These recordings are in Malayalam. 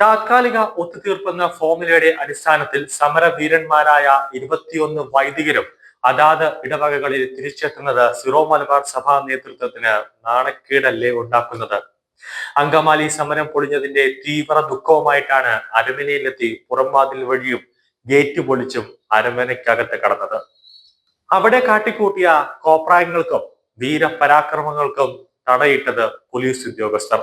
താത്കാലിക ഒത്തുതീർപ്പെന്ന ഫോർമുലയുടെ അടിസ്ഥാനത്തിൽ സമരവീരന്മാരായ ഇരുപത്തിയൊന്ന് വൈദികരും അതാത് ഇടവകകളിൽ തിരിച്ചെത്തുന്നത് സിറോ മലബാർ സഭാ നേതൃത്വത്തിന് നാണക്കേടല്ലേ ഉണ്ടാക്കുന്നത്? അങ്കമാലി സമരം പൊളിഞ്ഞതിന്റെ തീവ്ര ദുഃഖവുമായിട്ടാണ് അരമനയിലെത്തി പുറംവാതിൽ വഴിയും ഗേറ്റ് പൊളിച്ചും അരമനയ്ക്കകത്ത് കടന്നത്. അവിടെ കാട്ടിക്കൂട്ടിയ കോപ്രായങ്ങൾക്കും വീരപരാക്രമങ്ങൾക്കും തടയിട്ടത് പോലീസ് ഉദ്യോഗസ്ഥർ.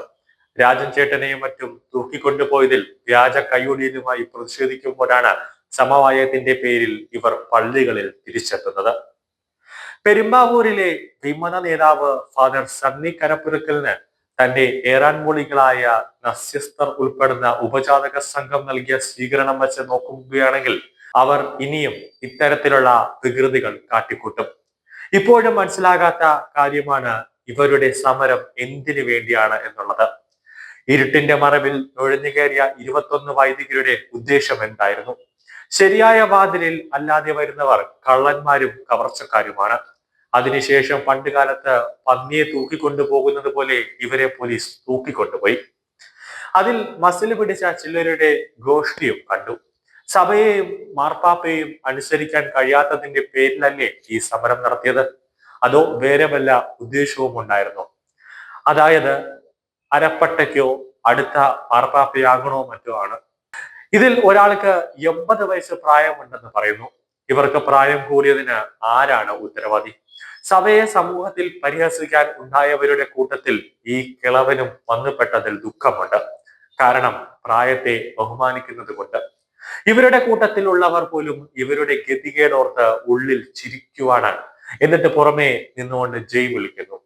രാജൻ ചേട്ടനെയും മറ്റും തൂക്കിക്കൊണ്ടുപോയതിൽ വ്യാജ കയ്യൊടിയലുമായി പ്രതിഷേധിക്കുമ്പോഴാണ് സമവായത്തിന്റെ പേരിൽ ഇവർ പള്ളികളിൽ തിരിച്ചെത്തുന്നത്. പെരുമ്പാവൂരിലെ വിമത നേതാവ് ഫാദർ സണ്ണി കരപ്പുരക്കലിന് തന്റെ ഏറാൻമൂളികളായ നസ്യസ്തർ ഉൾപ്പെടുന്ന ഉപജാതക സംഘം നൽകിയ സ്വീകരണം വെച്ച് നോക്കുകയാണെങ്കിൽ അവർ ഇനിയും ഇത്തരത്തിലുള്ള വികൃതികൾ കാട്ടിക്കൂട്ടും. ഇപ്പോഴും മനസ്സിലാകാത്ത കാര്യമാണ് ഇവരുടെ സമരം എന്തിനു വേണ്ടിയാണ് എന്നുള്ളത്. ഇരുട്ടിന്റെ മറവിൽ നുഴഞ്ഞു കയറിയ ഇരുപത്തൊന്ന് വൈദികരുടെ ഉദ്ദേശം എന്തായിരുന്നു? ശരിയായ വാതിലിൽ അല്ലാതെ വരുന്നവർ കള്ളന്മാരും കവർച്ചക്കാരുമാണ്. അതിനുശേഷം പണ്ട് കാലത്ത് പന്നിയെ തൂക്കിക്കൊണ്ടുപോകുന്നത് പോലെ ഇവരെ പോലീസ് തൂക്കിക്കൊണ്ടുപോയി. അതിൽ മസിൽ പിടിച്ച ചിലരുടെ ഗോഷ്ഠിയും കണ്ടു. സഭയെയും മാർപ്പാപ്പയെയും അനുസരിക്കാൻ കഴിയാത്തതിന്റെ പേരിലല്ലേ ഈ സമരം നടത്തിയത്? അതോ വേറെ വല്ല ഉദ്ദേശവും ഉണ്ടായിരുന്നു? അതായത് അരപ്പട്ടയ്ക്കോ അടുത്ത പാർപ്പാപ്പയാകണോ മറ്റോ ആണ്. ഇതിൽ ഒരാൾക്ക് എൺപത് വയസ്സ് പ്രായമുണ്ടെന്ന് പറയുന്നു. ഇവർക്ക് പ്രായം കൂടിയതിന് ആരാണ് ഉത്തരവാദി? സഭയെ സമൂഹത്തിൽ പരിഹസിക്കാൻ ഉണ്ടായവരുടെ കൂട്ടത്തിൽ ഈ കിളവനും വന്നുപെട്ടതിൽ ദുഃഖമുണ്ട്. കാരണം പ്രായത്തെ ബഹുമാനിക്കുന്നത് കൊണ്ട്. ഇവരുടെ കൂട്ടത്തിലുള്ളവർ പോലും ഇവരുടെ ഗതികേടോർത്ത് ഉള്ളിൽ ചിരിക്കുവാണ്. എന്നിട്ട് പുറമേ നിന്നുകൊണ്ട് ജയ് വിളിക്കുന്നു.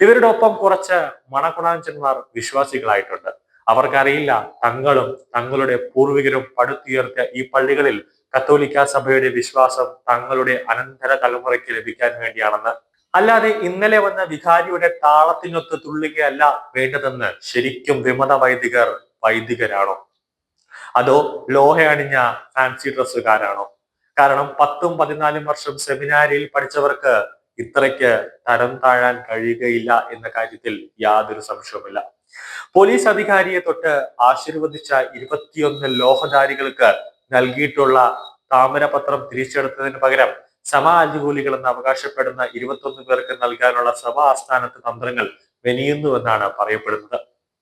ഇവരുടെ ഒപ്പം കുറച്ച് മണകുണാഞ്ചന്മാർ വിശ്വാസികളായിട്ടുണ്ട്. അവർക്കറിയില്ല തങ്ങളും തങ്ങളുടെ പൂർവികരും പടുത്തുയർത്തിയ ഈ പള്ളികളിൽ കത്തോലിക്ക സഭയുടെ വിശ്വാസം തങ്ങളുടെ അനന്തര തലമുറയ്ക്ക് ലഭിക്കാൻ വേണ്ടിയാണെന്ന്. അല്ലാതെ ഇന്നലെ വന്ന വികാരിയുടെ താളത്തിനൊത്ത് തുള്ളുകയല്ല വേണ്ടതെന്ന് ശരിക്കും വിമത വൈദികർ വൈദികരാണോ? അതോ ലോഹ അണിഞ്ഞ ഫാൻസി ഡ്രസ്സുകാരാണോ കാരണം പത്തും പതിനാലും വർഷം സെമിനാരിയിൽ പഠിച്ചവർക്ക് ഇത്രയ്ക്ക് തരം താഴാൻ കഴിയുകയില്ല എന്ന കാര്യത്തിൽ യാതൊരു സംശയവുമില്ല. പോലീസ് അധികാരിയെ തൊട്ട് ആശീർവദിച്ച ഇരുപത്തിയൊന്ന് ലോഹധാരികൾക്ക് നൽകിയിട്ടുള്ള താമരപത്രം തിരിച്ചെടുത്തതിന് പകരം സമാ എന്ന് അവകാശപ്പെടുന്ന ഇരുപത്തൊന്ന് പേർക്ക് നൽകാനുള്ള സഭാ ആസ്ഥാനത്ത് തന്ത്രങ്ങൾ വെനിയുന്നുവെന്നാണ് പറയപ്പെടുന്നത്.